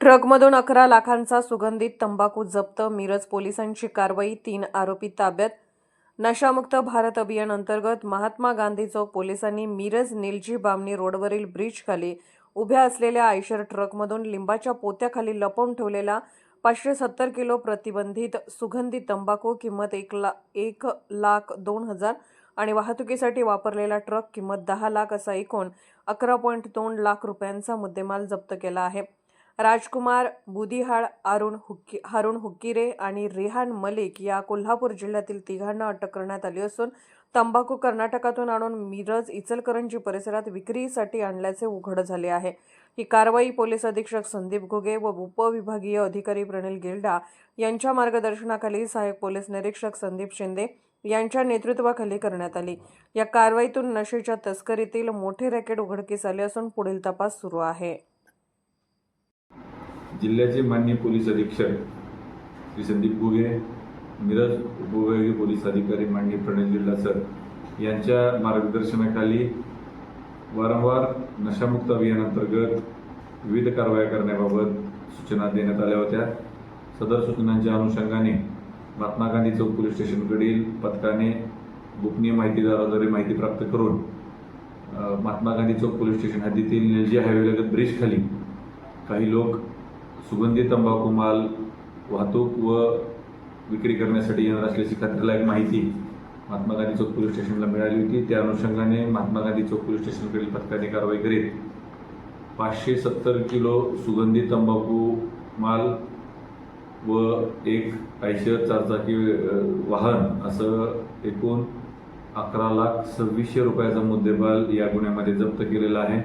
ट्रकमधून अकरा लाखांचा सुगंधित तंबाखू जप्त मिरज पोलिसांची कारवाई तीन आरोपी ताब्यात. नशामुक्त भारत अभियान अंतर्गत महात्मा गांधी चौक पोलिसांनी मिरज निलजी बामणी रोडवरील ब्रिजखाली उभ्या असलेल्या आयशर ट्रकमधून लिंबाच्या पोत्याखाली लपवून ठेवलेला पाचशे सत्तर किलो प्रतिबंधित सुगंधित तंबाखू किंमत एक ला एक लाख दोन हजार आणि वाहतुकीसाठी वापरलेला ट्रक किंमत दहा लाख असा एकूण अकरा पॉईंट दोन लाख रुपयांचा मुद्देमाल जप्त केला आहे. राजकुमार बुदिहाळ अरुण हुक्की हारुण हुक्किरे आणि रेहान मलिक या कोल्हापूर जिल्ह्यातील तिघांना अटक करण्यात आली असून तंबाखू कर्नाटकातून आणून मिरज इचलकरंजी परिसरात विक्रीसाठी आणल्याचे उघड झाले आहे. ही कारवाई पोलीस अधीक्षक संदीप घुगे व उपविभागीय अधिकारी प्रणिल गिल्डा यांच्या मार्गदर्शनाखाली सहाय्यक पोलीस निरीक्षक संदीप शिंदे यांच्या नेतृत्वाखाली करण्यात आली. या कारवाईतून नशेच्या तस्करीतील मोठे रॅकेट उघडकीस आले असून पुढील तपास सुरू आहे. जिल्ह्याचे मान्य पोलीस अधीक्षक श्री संदीप गुगे मिरज उपविभागीय पोलीस अधिकारी मान्य प्रणय जिल्हा सर यांच्या मार्गदर्शनाखाली वारंवार नशामुक्त अभियानांतर्गत विविध कारवाया करण्याबाबत सूचना देण्यात आल्या होत्या. सदर सूचनांच्या अनुषंगाने महात्मा गांधी चौक पोलीस स्टेशनकडील पथकाने गोपनीय माहितीदाराद्वारे माहिती प्राप्त करून महात्मा गांधी चौक पोलीस स्टेशन हद्दीतील निलजी हायवेलगत ब्रिजखाली काही लोक सुगंधी तंबाखू माल वाहतूक व विक्री करण्यासाठी येणार असल्याची खात्रीलायक माहिती महात्मा गांधी चौक पोलीस स्टेशनला मिळाली होती. त्या अनुषंगाने महात्मा गांधी चौक पोलीस स्टेशनकडील पथकाने कारवाई करीत पाचशे सत्तर किलो सुगंधी तंबाखू माल व एक आयशर चारचाकी वाहन असं एकूण अकरा लाख सव्वीसशे रुपयाचा मुद्देमाल या गुन्ह्यामध्ये जप्त केलेला आहे.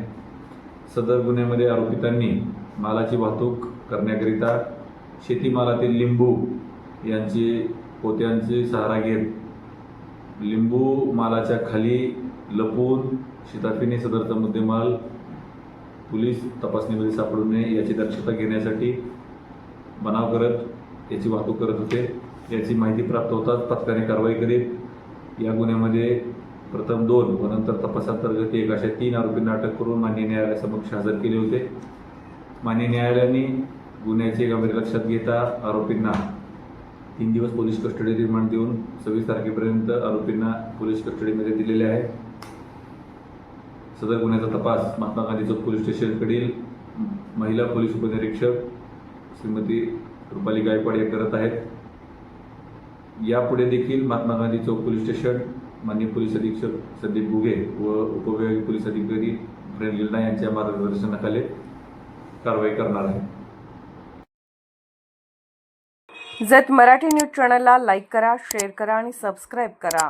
सदर गुन्ह्यामध्ये आरोपितांनी मालाची वाहतूक करण्याकरिता शेतीमालातील लिंबू यांची पोत्यांची सहारा घेत लिंबू मालाच्या खाली लपवून शिताफीने सदरचा मुद्देमाल पोलीस तपासणीमध्ये सापडू नये याची दक्षता घेण्यासाठी बनाव करत याची वाहतूक करत होते. याची माहिती प्राप्त होताच पथकाने कारवाई करीत या गुन्ह्यामध्ये प्रथम दोन व नंतर तपासांतर्गत एक अशा तीन आरोपींना अटक करून मान्य न्यायालयासमक्ष हजर केले होते. मान्य न्यायालयाने गुन्ह्याचे गंभीर लक्षात घेता आरोपींना तीन दिवस पोलीस कस्टडी रिमांड देऊन सव्वीस तारखेपर्यंत आरोपींना पोलीस कस्टडीमध्ये दिलेले आहे. सदर गुन्ह्याचा तपास महात्मा गांधी चौक पोलीस स्टेशनकडील महिला पोलीस उपनिरीक्षक श्रीमती रुपाली गायकवाड हे करत आहेत. यापुढे देखील महात्मा गांधी चौक पोलीस स्टेशन माननीय पोलीस अधीक्षक संदीप गुगे व उपविभागीय पोलीस अधिकारी प्रेम गिल्डा यांच्या मार्गदर्शनाखाली कारवाई करणार आहे. जत मराठी न्यूज चॅनलला लाईक करा शेअर करा आणि सबस्क्राईब करा.